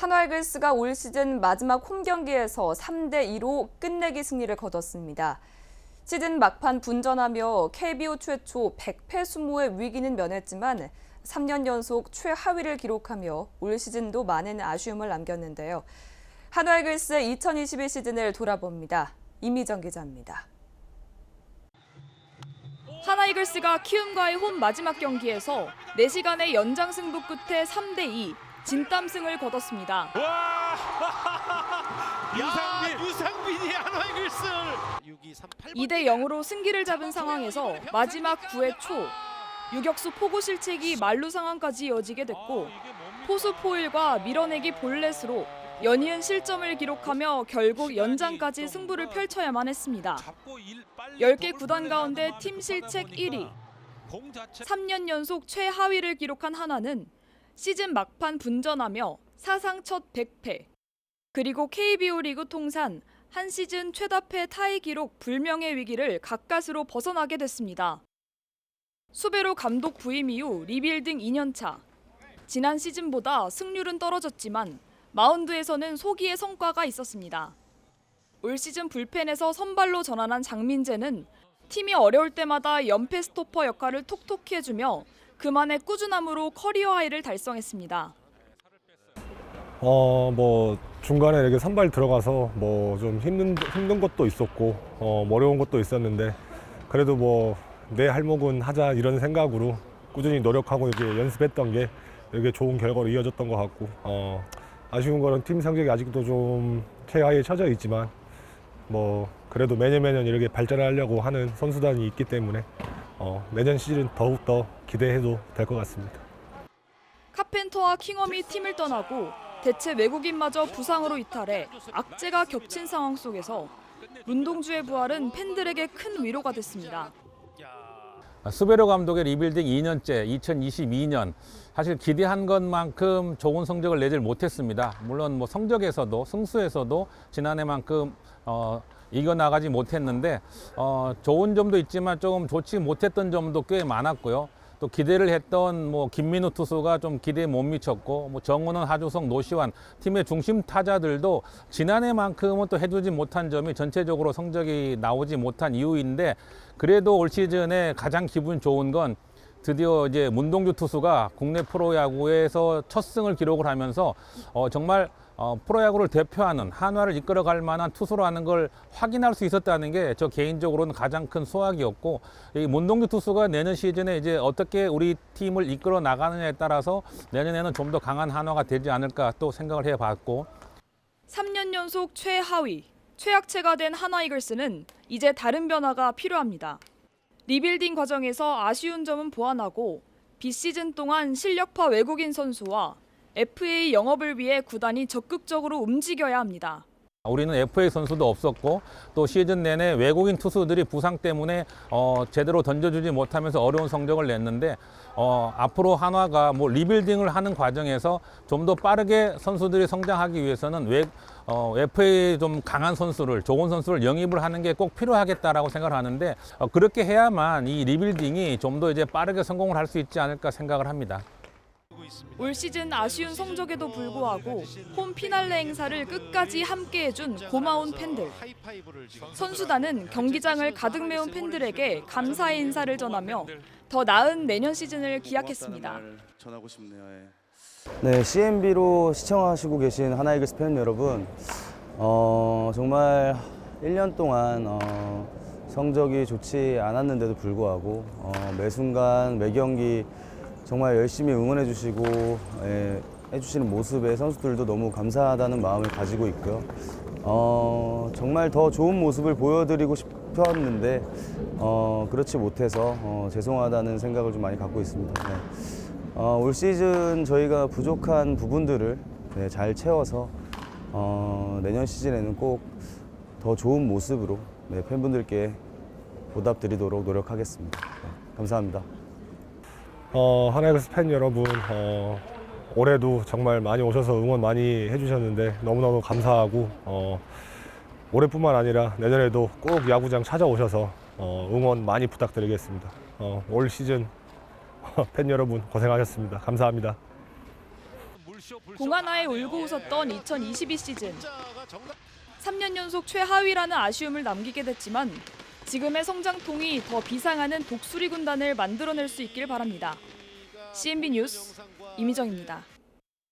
한화이글스가 올 시즌 마지막 홈 경기에서 3대 2로 끝내기 승리를 거뒀습니다. 시즌 막판 분전하며 KBO 최초 100패 수모의 위기는 면했지만 3년 연속 최하위를 기록하며 올 시즌도 많은 아쉬움을 남겼는데요. 한화이글스의 2022 시즌을 돌아봅니다. 이미정 기자입니다. 하나이글스가 키움과의 홈 마지막 경기에서 4시간의 연장 승부 끝에 3대 2 진땀승을 거뒀습니다. 와! 유상빈. 유상빈이 한화이글스 2대 0으로 승기를 잡은 상황에서 마지막 9회 초 유격수 포구 실책이 만루 상황까지 이어지게 됐고 포수 포일과 밀어내기 볼넷으로 연이은 실점을 기록하며 결국 연장까지 승부를 펼쳐야만 했습니다. 10개 구단 가운데 팀 실책 1위, 3년 연속 최하위를 기록한 하나는 시즌 막판 분전하며 사상 첫 100패, 그리고 KBO 리그 통산 한 시즌 최다패 타이 기록 불명의 위기를 가까스로 벗어나게 됐습니다. 수베로 감독 부임 이후 리빌딩 2년차. 지난 시즌보다 승률은 떨어졌지만 마운드에서는 소기의 성과가 있었습니다. 올 시즌 불펜에서 선발로 전환한 장민재는 팀이 어려울 때마다 연패 스토퍼 역할을 톡톡히 해주며 그만의 꾸준함으로 커리어 하이를 달성했습니다. 어, 뭐 중간에 이렇게 선발 들어가서 뭐 좀 힘든 힘든 것도 있었고 어, 뭐 어려운 것도 있었는데 그래도 뭐 내 할목은 하자 이런 생각으로 꾸준히 노력하고 이렇게 연습했던 게 이렇게 좋은 결과로 이어졌던 것 같고 어, 아쉬운 거는 팀 성적이 아직도 좀 최하위에 처져 있지만 뭐 그래도 매년 매년 이렇게 발전하려고 하는 선수단이 있기 때문에 어, 내년 시즌 더욱 더 기대해도 될 것 같습니다. 카펜터와 킹엄이 팀을 떠나고 대체 외국인마저 부상으로 이탈해 악재가 겹친 상황 속에서 문동주의 부활은 팬들에게 큰 위로가 됐습니다. 수베로 감독의 리빌딩 2년째 2022년 사실 기대한 것만큼 좋은 성적을 내질 못했습니다. 물론 뭐 성적에서도 승수에서도 지난해만큼 어, 이겨나가지 못했는데 어, 좋은 점도 있지만 조금 좋지 못했던 점도 꽤 많았고요. 또 기대를 했던 뭐 김민우 투수가 좀 기대에 못 미쳤고 뭐 정우는 하주성 노시환 팀의 중심 타자들도 지난해만큼은 또 해주지 못한 점이 전체적으로 성적이 나오지 못한 이유인데 그래도 올 시즌에 가장 기분 좋은 건 드디어 이제 문동주 투수가 국내 프로야구에서 첫 승을 기록을 하면서 어, 정말 어, 프로야구를 대표하는 한화를 이끌어갈 만한 투수라는 걸 확인할 수 있었다는 게 저 개인적으로는 가장 큰 소확이었고 이 문동주 투수가 내년 시즌에 이제 어떻게 우리 팀을 이끌어 나가느냐에 따라서 내년에는 좀 더 강한 한화가 되지 않을까 또 생각을 해봤고 3년 연속 최하위, 최악체가 된 하나이글스는 이제 다른 변화가 필요합니다. 리빌딩 과정에서 아쉬운 점은 보완하고 비시즌 동안 실력파 외국인 선수와 FA 영업을 위해 구단이 적극적으로 움직여야 합니다. 우리는 FA 선수도 없었고 또 시즌 내내 외국인 투수들이 부상 때문에 어, 제대로 던져주지 못하면서 어려운 성적을 냈는데 어, 앞으로 한화가 뭐 리빌딩을 하는 과정에서 좀 더 빠르게 선수들이 성장하기 위해서는 외, 어, FA 좀 강한 선수를 좋은 선수를 영입을 하는 게 꼭 필요하겠다라고 생각을 하는데 어, 그렇게 해야만 이 리빌딩이 좀 더 이제 빠르게 성공을 할 수 있지 않을까 생각을 합니다. 올 시즌 아쉬운 성적에도 불구하고 홈 피날레 행사를 끝까지 함께해준 고마운 팬들. 선수단은 경기장을 가득 메운 팬들에게 감사의 인사를 전하며 더 나은 내년 시즌을 기약했습니다. 예. 네, CMB로 시청하시고 계신 하나이글스 팬 여러분, 어, 정말 1년 동안 어, 성적이 좋지 않았는데도 불구하고 어, 매 순간 매 경기 정말 열심히 응원해 주시고 예, 해주시는 모습에 선수들도 너무 감사하다는 마음을 가지고 있고요. 어, 정말 더 좋은 모습을 보여드리고 싶었는데 어, 그렇지 못해서 어, 죄송하다는 생각을 좀 많이 갖고 있습니다. 네. 어, 올 시즌 저희가 부족한 부분들을 네, 잘 채워서 어, 내년 시즌에는 꼭 더 좋은 모습으로 네, 팬분들께 보답드리도록 노력하겠습니다. 네, 감사합니다. 어, 하나이글스 팬 여러분, 어, 올해도 정말 많이 오셔서 응원 많이 해주셨는데 너무너무 감사하고 어, 올해뿐만 아니라 내년에도 꼭 야구장 찾아오셔서 어, 응원 많이 부탁드리겠습니다. 어, 올 시즌 팬 여러분 고생하셨습니다. 감사합니다. 공하나에 울고 웃었던 2022 시즌. 3년 연속 최하위라는 아쉬움을 남기게 됐지만 지금의 성장통이 더 비상하는 독수리 군단을 만들어낼 수 있길 바랍니다. CNB 뉴스 이미정입니다.